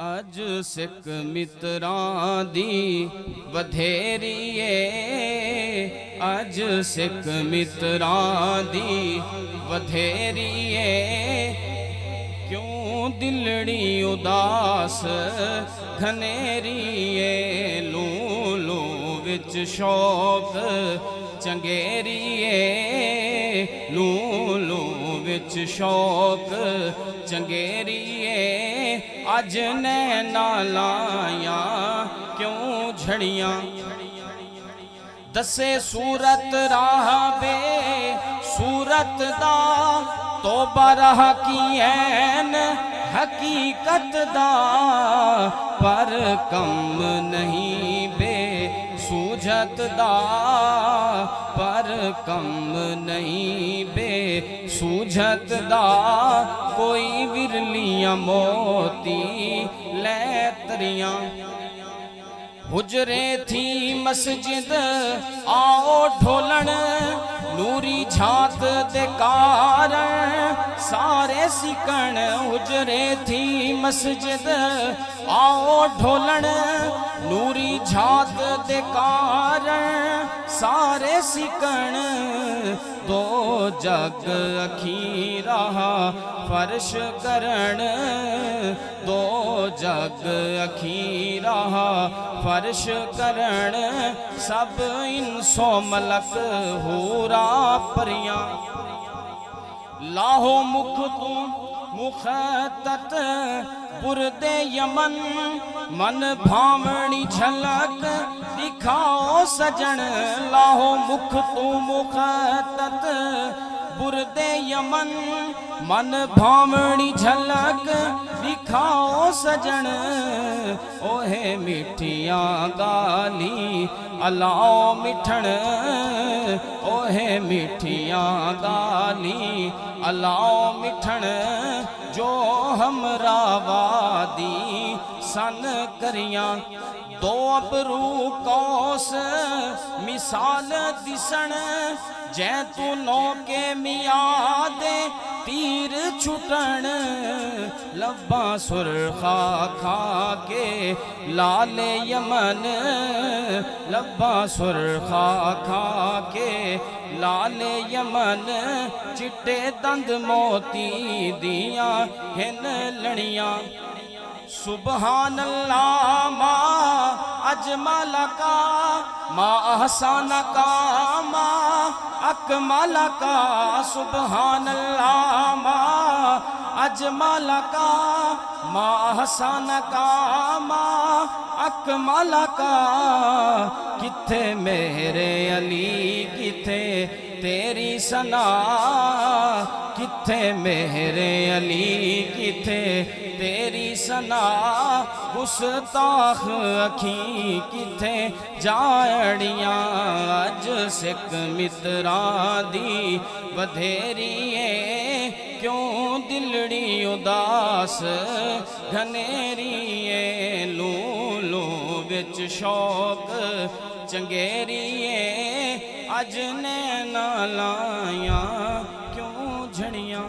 ਅੱਜ ਸਿੱਖ ਮਿੱਤਰਾਂ ਦੀ ਵਧੇਰੀ ਏ ਅੱਜ ਸਿੱਖ ਮਿੱਤਰਾਂ ਦੀ ਵਧੇਰੀ ਏ ਕਿਉਂ ਦਿਲੜੀ ਉਦਾਸ ਘਨੇਰੀ ਏ ਲੂ ਲੂ ਵਿੱਚ ਸ਼ੌਕ ਚੰਗੇਰੀ ਏ ਲੂ ਲੂ ਵਿੱਚ ਸ਼ੌਕ ਚੰਗੇਰੀ ਏ ਅੱਜ ਨੈਣਾ ਲਾਇਆ ਕਿਉਂ ਝੜੀਆਂ ਦੱਸੇ ਸੂਰਤ ਰਾਹ ਬੇ ਸੂਰਤ ਦਾ ਤੋਬਾ ਰਹਾ ਕੀ ਐਨ ਹਕੀਕਤ ਦਾ ਪਰ ਕੰਮ ਨਹੀਂ ਬੇ ਦਾ ਪਰ ਕੰਮ ਨਹੀਂ ਬੇ ਸੂਝਤ ਦਾ ਕੋਈ ਵਿਰਲੀਆਂ ਮੋਤੀ ਲੈ ਤਰੀਆਂ ਹੁਜਰੇ ਥੀ ਮਸਜਿਦ, ਆਓ ਢੋਲਣ। ਨੂਰੀ ਛਾਤ ਦੇ ਕਾਰਨ ਸਾਰੇ ਸਿਕਣ। ਹੁਜਰੇ ਥੀ ਮਸਜਿਦ, ਆਓ ਢੋਲਣ। ਨੂਰੀ ਝਾਤ ਦੇ ਕਾਰਨ ਸਾਰੇ ਸਿਕਣ। ਦੋ ਜਗ ਅਖੀਰਾ ਫਰਸ਼ ਕਰਨ। ਦੋ ਜਗ ਅਖੀਰਾ ਫਰਸ਼ ਕਰਨ। ਸਭ ਇਨਸੋ ਮਲਕ ਹੋਰਾ ਪਰੀਆਂ ਲਾਹੋ ਮੁਖ ਤੂੰ ਮੁਖਤਤ ਪੁਰਦੇ ਯਮਨ ਮਨ ਭਾਵਣੀ ਝਲਕ ਦਿਖਾਓ ਸਜਣ ਲਾਹੋ ਮੁਖ ਤੂੰ ਮੁਖਤਤ। ਪੁਰਦੇ ਯਮਨ, ਮਨ ਭਾਵਣੀ ਝਲਕ ਦਿਖਾਓ ਸਜਣ। ਓਹੇ ਮਿੱਠੀਆਂ ਗਾਲੀ ਅਲਾਓ ਮਿਠਣ। ਓਹੇ ਮਿੱਠੀਆਂ ਗਾਲੀ ਅਲਾਓ ਮਿਠਣ। ਜੋ ਹਮਰਾ ਵਾਦੀ ਸਨ ਕਰੀਆਂ, ਦੋ ਅਬਰੂ ਕੌਸ ਮਿਸਾਲ ਦਿਸਣ, ਜੈ ਤੂੰ ਨੋਕੇ ਮਿਆ ਦੇ ਤੀਰ ਛੁਟਣ। ਲੱਭਾ ਸੁਰਖਾ ਖਾ ਕੇ ਲਾਲ ਯਮਨ। ਲੱਭਾ ਸੁਰਖਾ ਖਾ ਕੇ ਲਾਲ ਯਮਨ। ਚਿੱਟੇ ਦੰਦ ਮੋਤੀ ਦੀਆਂ ਹਨ ਲਣੀਆਂ ਸੁਭਾਨ ਅੱਲਾ ਮਾ अजमल का, माँ अहसान का, माँ अकमल का सुबहान मा अजमल का, माँ अहसान का, माँ अकमल का। किथे मेरे अली, किथे ਤੇਰੀ ਸਨਾ ਕਿੱਥੇ ਮੇਰੇ ਅਲੀ, ਕਿੱਥੇ ਤੇਰੀ ਸਨਾ? ਗੁਸਤਾਖ ਅੱਖੀ ਕਿੱਥੇ ਜਾੜੀਆਂ ਅੱਜ ਸਿੱਖ ਮਿੱਤਰਾਂ ਦੀ ਵਧੇਰੀ ਏ। ਕਿਉਂ ਦਿਲੜੀ ਉਦਾਸ ਘਨੇਰੀ ਏ? ਲੂ ਲੂ ਵਿੱਚ ਸ਼ੌਕ ਚੰਗੇਰੀ ਏ। ਅੱਜ ਨੈਣਾ ਲਾਇਆ ਕਿਉਂ ਝੜੀਆਂ?